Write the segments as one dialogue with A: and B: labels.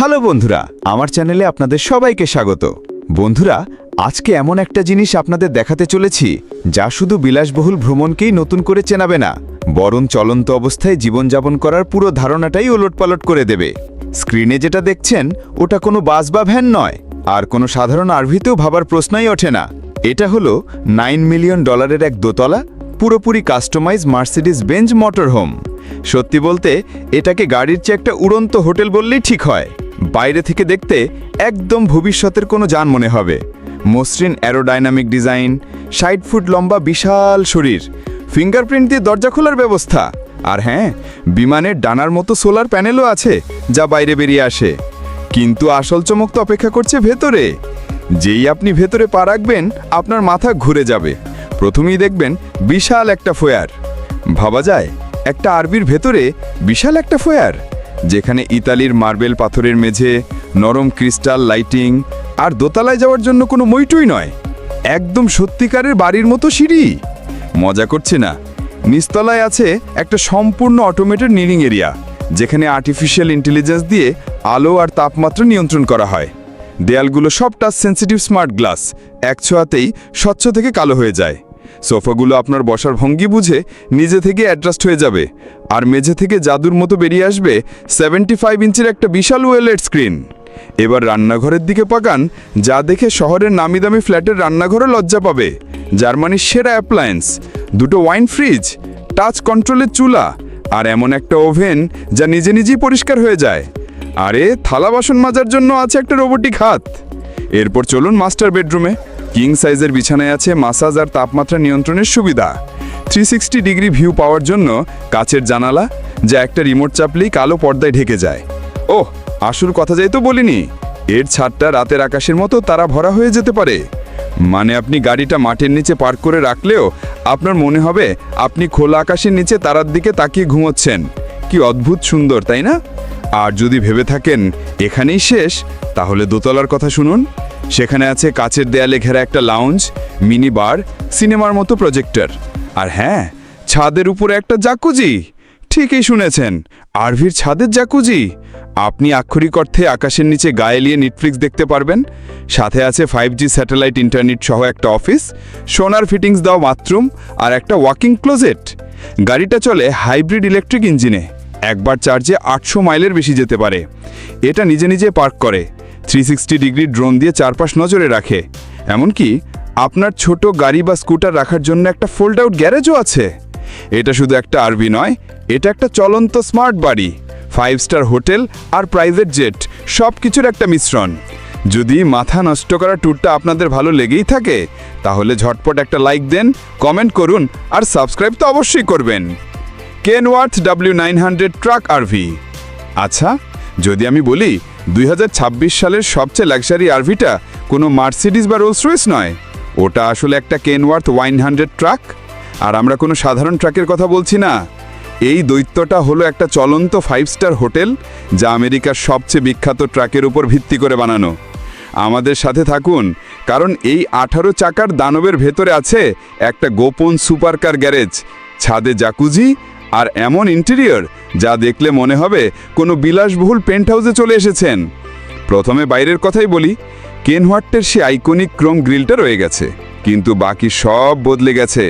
A: Hello বন্ধুরা, আমার চ্যানেলে আপনাদের সবাইকে স্বাগত। বন্ধুরা, আজকে এমন একটা জিনিস আপনাদের দেখাতে চলেছি, যা শুধু বিলাসবহুল ভ্রমণকেই নতুন করে চেনাবে না, বরং চলন্ত অবস্থায় জীবনযাপন করার পুরো ধারণাটাই ওলটপালট করে দেবে। স্ক্রিনে যেটা দেখছেন, ওটা কোনো বাস বা ভ্যান নয়, আর কোনো সাধারণ আরভিতেও ভাবার প্রশ্নই ওঠে না। এটা হলো নাইন মিলিয়ন ডলারের এক দোতলা, পুরোপুরি customise Mercedes Benz motor home সত্যি বলতে, এটাকে গাড়ির চেয়ে একটা উড়ন্ত হোটেল বললেই ঠিক হয়। বাইরে থেকে দেখতে একদম ভবিষ্যতের কোনো যান মনে হবে। মসৃণ অ্যারোডাইনামিক ডিজাইন ষাট ফুট লম্বা বিশাল শরীর ফিঙ্গারপ্রিন্ট দিয়ে দরজা খোলার ব্যবস্থা। আর হ্যাঁ বিমানের ডানার মতো সোলার প্যানেলও আছে যা বাইরে বেরিয়ে আসে। কিন্তু আসল চমক তো অপেক্ষা করছে ভেতরে। যেই আপনি ভেতরে পা রাখবেন, আপনার মাথা ঘুরে যাবে। প্রথমেই দেখবেন বিশাল একটা ফোয়ার। ভাবা যায়, একটা আরবির ভেতরে বিশাল একটা ফোয়ার। যেখানে ইতালির মার্বেল পাথরের মেঝে, নরম ক্রিস্টাল লাইটিং আর দোতলায় যাওয়ার জন্য কোনো মইটুই নয়। একদম সত্যিকারের বাড়ির মতো সিঁড়ি। মজা করছে না। নিচতলায় আছে একটা সম্পূর্ণ অটোমেটেড নিরিং এরিয়া যেখানে আর্টিফিশিয়াল ইন্টেলিজেন্স দিয়ে আলো আর তাপমাত্রা নিয়ন্ত্রণ করা হয়। দেয়ালগুলো সব টাচ সেন্সিটিভ স্মার্ট গ্লাস এক ছোঁয়াতেই স্বচ্ছ থেকে কালো হয়ে যায়। সোফাগুলো আপনার বসার ভঙ্গি বুঝে নিজে থেকে অ্যাডজাস্ট হয়ে যাবে। আর মেঝে থেকে জাদুর মতো বেরিয়ে আসবে সেভেন্টি ফাইভ ইঞ্চের একটা বিশাল ওয়েলেট স্ক্রিন এবার রান্নাঘরের দিকে পাকান, যা দেখে শহরের নামি দামি ফ্ল্যাটের রান্নাঘরও লজ্জা পাবে। জার্মানির সেরা অ্যাপ্লায়েন্স দুটো ওয়াইন ফ্রিজ টাচ কন্ট্রোলের চুলা, আর এমন একটা ওভেন যা নিজে নিজেই পরিষ্কার হয়ে যায়। আরে, থালা বাসন মাজার জন্য আছে একটা রোবোটিক হাত। এরপর চলুন মাস্টার বেডরুমে কিং সাইজের বিছানায় আছে মাসাজ আর তাপমাত্রা নিয়ন্ত্রণের সুবিধা। থ্রি সিক্সটি ডিগ্রি ভিউ পাওয়ার জন্য কাছের জানালা, যা একটা রিমোট চাপলেই কালো পর্দায় ঢেকে যায়। ওহ, আসল কথা যাই তো বলিনি। এর ছাদটা রাতের আকাশের মতো তারা ভরা হয়ে যেতে পারে। মানে আপনি গাড়িটা মাঠের নিচে পার্ক করে রাখলেও আপনার মনে হবে আপনি খোলা আকাশের নিচে তারার দিকে তাকিয়ে ঘুমোচ্ছেন। কি অদ্ভুত সুন্দর, তাই না? আর যদি ভেবে থাকেন এখানেই শেষ, তাহলে দোতলার কথা শুনুন। সেখানে আছে কাচের দেয়ালে ঘেরা একটা লাউঞ্জ মিনি বার সিনেমার মতো প্রজেক্টর আর হ্যাঁ ছাদের উপরে একটা জাকুজি ঠিকই শুনেছেন, আরভির ছাদের জাকুজি আপনি আক্ষরিক অর্থে আকাশের নিচে গায়ে নিয়ে নেটফ্লিক্স দেখতে পারবেন। সাথে আছে ফাইভ জি স্যাটেলাইট ইন্টারনেট সহ একটা অফিস সোনার ফিটিংস দেওয়া বাথরুম আর একটা ওয়াকিং ক্লোজেট গাড়িটা চলে হাইব্রিড ইলেকট্রিক ইঞ্জিনে একবার চার্জে আটশো মাইলের বেশি যেতে পারে। এটা নিজে নিজে পার্ক করে। থ্রি সিক্সটি ডিগ্রি ড্রোন দিয়ে চারপাশ নজরে রাখে। এমনকি আপনার ছোট গাড়ি বা স্কুটার রাখার জন্য একটা ফোল্ড আউট গ্যারেজও আছে। এটা শুধু একটা আরবি নয়, এটা একটা চলন্ত স্মার্ট বাড়ি ফাইভ স্টার হোটেল আর প্রাইভেট জেট সব কিছুর একটা মিশ্রণ। যদি মাথা নষ্ট করা ট্যুরটা আপনাদের ভালো লেগেই থাকে, তাহলে ঝটপট একটা লাইক দেন কমেন্ট করুন আর সাবস্ক্রাইব তো অবশ্যই করবেন। Kenworth W nine hundred truck RV আচ্ছা যদি আমি বলি দু হাজার ছাব্বিশ সালের সবচেয়ে লাক্সারি আরভিটা কোনো মার্সিডিস বা রোলস রয়েস নয়। ওটা আসলে একটা কেনওয়ার্থ ওয়াইন হান্ড্রেড ট্রাক আর আমরা কোনো সাধারণ ট্রাকের কথা বলছি না। এই দৈত্যটা হলো একটা চলন্ত ফাইভ স্টার হোটেল, যা আমেরিকার সবচেয়ে বিখ্যাত ট্রাকের উপর ভিত্তি করে বানানো। আমাদের সাথে থাকুন, কারণ এই আঠারো চাকার দানবের ভেতরে আছে একটা গোপন সুপারকার গ্যারেজ ছাদে জাকুজি আর এমন ইন্টেরিয়র যা দেখলে মনে হবে কোনো বিলাসবহুল পেন্ট হাউসে চলে এসেছেন। প্রথমে বাইরের কথাই বলি কেনহার্টের সে আইকনিক ক্রোম গ্রিলটা রয়ে গেছে, কিন্তু বাকি সব বদলে গেছে।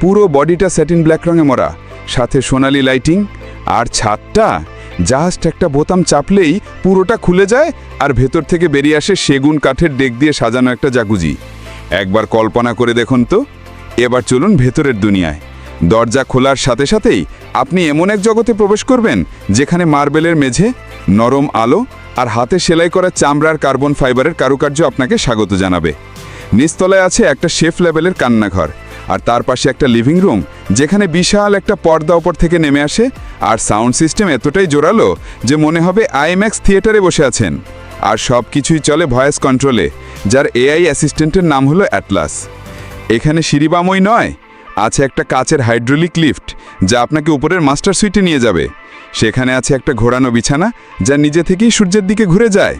A: পুরো বডিটা স্যাটিন ব্ল্যাক রঙে মরা সাথে সোনালি লাইটিং আর ছাদটা জাস্ট একটা বোতাম চাপলেই পুরোটা খুলে যায় আর ভেতর থেকে বেরিয়ে আসে সেগুন কাঠের ডেক দিয়ে সাজানো একটা জাকুজি একবার কল্পনা করে দেখুন তো, এবার চলুন ভেতরের দুনিয়ায়। দরজা খোলার সাথে সাথেই আপনি এমন এক জগতে প্রবেশ করবেন যেখানে মার্বেলের মেঝে, নরম আলো আর হাতে সেলাই করা চামড়ার কার্বন ফাইবারের কারুকার্য আপনাকে স্বাগত জানাবে। নিচতলায় আছে একটা শেফ লেভেলের কান্নাঘর আর তার পাশে একটা লিভিং রুম যেখানে বিশাল একটা পর্দা ওপর থেকে নেমে আসে আর সাউন্ড সিস্টেম এতটাই জোরালো যে মনে হবে আইম্যাক্স থিয়েটারে বসে আছেন। আর সব কিছুই চলে ভয়েস কন্ট্রোলে, যার এআই অ্যাসিস্ট্যান্টের নাম হলো অ্যাটলাস। এখানে সিঁড়িবামই নয় আছে একটা কাচের হাইড্রোলিক লিফট যা আপনাকে উপরের মাস্টার সুইটে নিয়ে যাবে। সেখানে আছে একটা ঘোরানো বিছানা যা নিজে থেকেই সূর্যের দিকে ঘুরে যায়।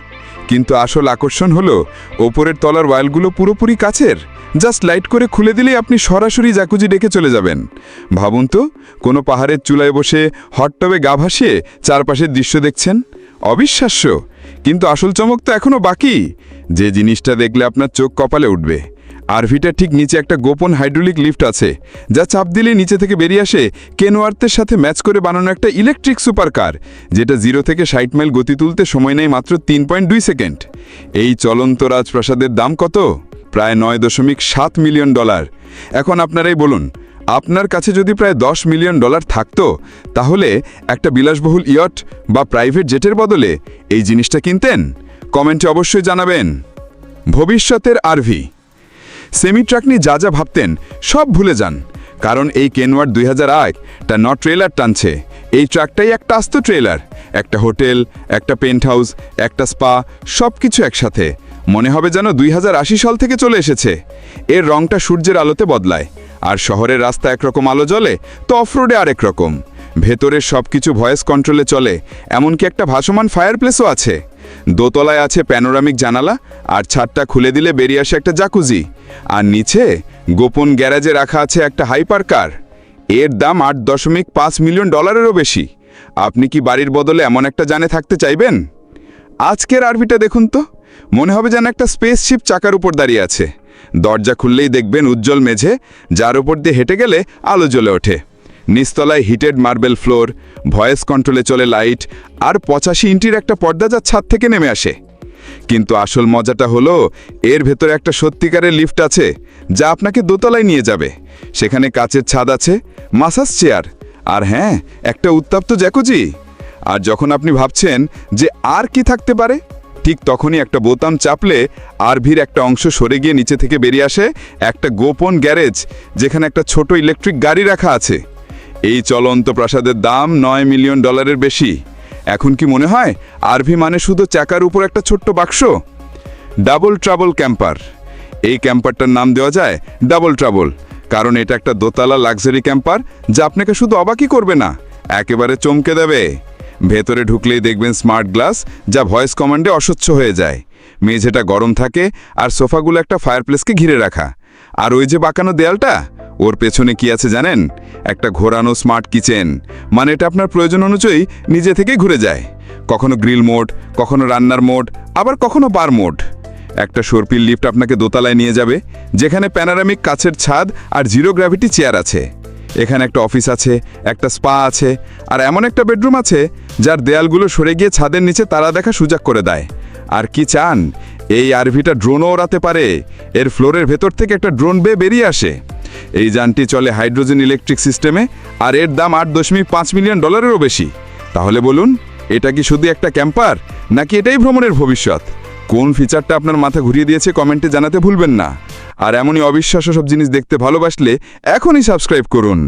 A: কিন্তু আসল আকর্ষণ হলো, ওপরের তলার ওয়ালগুলো পুরোপুরি কাচের। জাস্ট লাইট করে খুলে দিলেই আপনি সরাসরি জাকুজি ডেকে চলে যাবেন। ভাবুন তো, কোনো পাহাড়ের চুলায় বসে হটটবে গা ভাসিয়ে চারপাশের দৃশ্য দেখছেন?
B: অবিশ্বাস্য! কিন্তু আসল চমক তো এখনও বাকি। যে জিনিসটা দেখলে আপনার চোখ কপালে উঠবে। আরভিটার ঠিক নিচে একটা গোপন হাইড্রোলিক লিফট আছে, যা চাপ দিলে নিচে থেকে বেরিয়ে আসে কেনোয়ার্থের সাথে ম্যাচ করে বানানো একটা ইলেকট্রিক সুপার কার যেটা জিরো থেকে ষাট মাইল গতি তুলতে সময় নেয় মাত্র তিন পয়েন্ট দুই সেকেন্ড। এই চলন্ত রাজপ্রাসাদের দাম কত? প্রায় নয় দশমিক সাত মিলিয়ন ডলার। এখন আপনারাই বলুন, আপনার কাছে যদি প্রায় দশ মিলিয়ন ডলার থাকতো, তাহলে একটা বিলাসবহুল ইয়ট বা প্রাইভেট জেটের বদলে এই জিনিসটা কিনতেন? কমেন্টে অবশ্যই জানাবেন। ভবিষ্যতের আরভি। সেমি ট্রাক নিয়ে যা যা ভাবতেন, সব ভুলে যান। কারণ এই কেনওয়ার দুই হাজার টা ন ট্রেলার টানছে। এই ট্রাকটাই একটা আস্ত ট্রেলার একটা হোটেল, একটা পেন্ট হাউস একটা স্পা সব কিছু একসাথে। মনে হবে যেন দুই হাজার আশি সাল থেকে চলে এসেছে। এর রংটা সূর্যের আলোতে বদলায়। আর শহরের রাস্তা একরকম আলো জ্বলে, তো অফরোডে আরেক রকম। ভেতরের সব কিছু ভয়েস কন্ট্রোলে চলে, এমনকি একটা ভাসমান ফায়ারপ্লেসও আছে। দোতলায় আছে প্যানোরামিক জানালা আর ছাদটা খুলে দিলে বেরিয়ে আসে একটা জাকুজি। আর নিচে গোপন গ্যারাজে রাখা আছে একটা হাইপার কার। এর দাম আট দশমিক পাঁচ মিলিয়ন ডলারেরও বেশি। আপনি কি বাড়ির বদলে এমন একটা জানে থাকতে চাইবেন? আজকের আরভিটা দেখুন তো। মনে হবে যেন একটা স্পেসশিপ চাকার উপর দাঁড়িয়ে আছে। দরজা খুললেই দেখবেন উজ্জ্বল মেঝে, যার উপর দিয়ে হেঁটে গেলে আলো জ্বলে ওঠে। নিচতলায় হিটেড মার্বেল ফ্লোর ভয়েস কন্ট্রোলে চলে লাইট আর পঁচাশি ইঞ্চির একটা পর্দা যা ছাদ থেকে নেমে আসে। কিন্তু আসল মজাটা হলো, এর ভেতরে একটা সত্যিকারের লিফট আছে, যা আপনাকে দোতলায় নিয়ে যাবে। সেখানে কাচের ছাদ আছে মাসাজ চেয়ার আর হ্যাঁ একটা উত্তাপ্ত জ্যাকুজি আর যখন আপনি ভাবছেন যে আর কি থাকতে পারে, ঠিক তখনই একটা বোতাম চাপলে আরভির একটা অংশ সরে গিয়ে নিচে থেকে বেরিয়ে আসে একটা গোপন গ্যারেজ, যেখানে একটা ছোট ইলেকট্রিক গাড়ি রাখা আছে। এই চলন্ত প্রাসাদের দাম নয় মিলিয়ন ডলারের বেশি। এখন কি মনে হয় আরভি মানে শুধু চাকার উপর একটা ছোট্ট বাক্স? ডাবল ট্রাবল ক্যাম্পার এই ক্যাম্পারটার নাম দেওয়া যায় ডাবল ট্রাবল কারণ এটা একটা দোতলা লাক্সারি ক্যাম্পার যা আপনাকে শুধু অবাকই করবে না, একেবারে চমকে দেবে। ভেতরে ঢুকলেই দেখবেন স্মার্ট গ্লাস যা ভয়েস কমান্ডে অস্বচ্ছ হয়ে যায়। মেঝেটা গরম থাকে আর সোফাগুলো একটা ফায়ারপ্লেসকে ঘিরে রাখা। আর ওই যে বাঁকানো দেয়ালটা? ওর পেছনে কি আছে জানেন? একটা ঘোরানো স্মার্ট কিচেন। মানে এটা আপনার প্রয়োজন অনুযায়ী নিজে থেকেই ঘুরে যায়। কখনো গ্রিল মোড কখনো রান্নার মোড আবার কখনো বার মোড একটা সর্পিল লিফট আপনাকে দোতলায় নিয়ে যাবে, যেখানে প্যানারামিক কাছের ছাদ আর জিরো গ্র্যাভিটি চেয়ার আছে। এখানে একটা অফিস আছে, একটা স্পা আছে, আর এমন একটা বেডরুম আছে, যার দেয়ালগুলো সরে গিয়ে ছাদের নিচে তারা দেখা সুযোগ করে দেয়। আর কি চান? এই আরভিটা ড্রোনও ওড়াতে পারে। এর ফ্লোরের ভেতর থেকে একটা ড্রোন বেয়ে বেরিয়ে আসে। এই যানটি চলে হাইড্রোজেন ইলেকট্রিক সিস্টেমে আর এর দাম আট দশমিক পাঁচ মিলিয়ন ডলারেরও বেশি। তাহলে বলুন, এটা কি শুধু একটা ক্যাম্পার নাকি এটাই ভ্রমণের ভবিষ্যৎ? কোন ফিচারটা আপনার মাথা ঘুরিয়ে দিয়েছে কমেন্টে জানাতে ভুলবেন না। আর এমনই অবিশ্বাস্য সব জিনিস দেখতে ভালোবাসলে এখনই সাবস্ক্রাইব করুন।